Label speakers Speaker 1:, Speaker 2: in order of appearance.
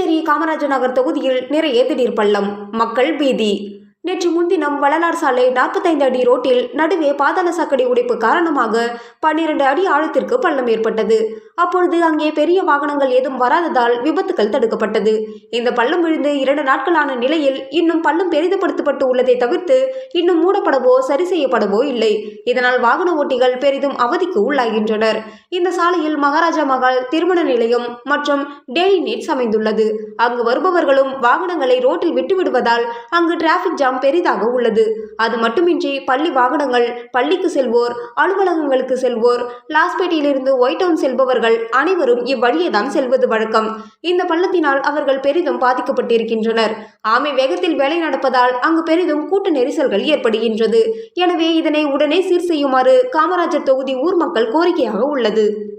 Speaker 1: காமராஜர் நகர் தொகுதியில் நிறைய திடீர் பள்ளம் மக்கள் பீதி. நேற்று முன்தினம் வள்ளலார் சாலை நாற்பத்தைந்து அடி ரோட்டில் நடுவே பாதாள சாக்கடை உடைப்பு காரணமாக பன்னிரண்டு அடி ஆழத்திற்கு பள்ளம் ஏற்பட்டது. அப்பொழுது அங்கே பெரிய வாகனங்கள் ஏதும் வராததால் விபத்துகள் தடுக்கப்பட்டது. இந்த பள்ளம் விழுந்து இரண்டு நாட்களான நிலையில் இன்னும் பள்ளம் பெரிதப்படுத்தப்பட்டு உள்ளதை தவிர்த்து இன்னும் மூடப்படவோ சரி செய்யப்படவோ இல்லை. இதனால் வாகன ஓட்டிகள் பெரிதும் அவதிக்கு உள்ளாகின்றனர். இந்த சாலையில் மகாராஜா மகால் திருமண நிலையம் மற்றும் டெய்லி நீட்ஸ் அமைந்துள்ளது. அங்கு வருபவர்களும் வாகனங்களை ரோட்டில் விட்டு விடுவதால் அங்கு டிராஃபிக் ஜாம் பெரிதாக உள்ளது. அது மட்டுமின்றி பள்ளி வாகனங்கள் பள்ளிக்கு செல்வோர் அலுவலகங்களுக்கு செல்வோர் லாஸ்பேட்டையிலிருந்து ஒயிட் டவுன் செல்பவர்கள் அனைவரும் இவ்வழியே தான் செல்வது வழக்கம். இந்த பள்ளத்தினால் அவர்கள் பெரிதும் பாதிக்கப்பட்டிருக்கின்றனர். ஆமை வேகத்தில் வேலை நடப்பதால் அங்கு பெரிதும் கூட்ட நெரிசல்கள் ஏற்படுகின்றது. எனவே இதனை உடனே சீர் செய்யுமாறு காமராஜர் தொகுதி ஊர் மக்கள் கோரிக்கையாக உள்ளது.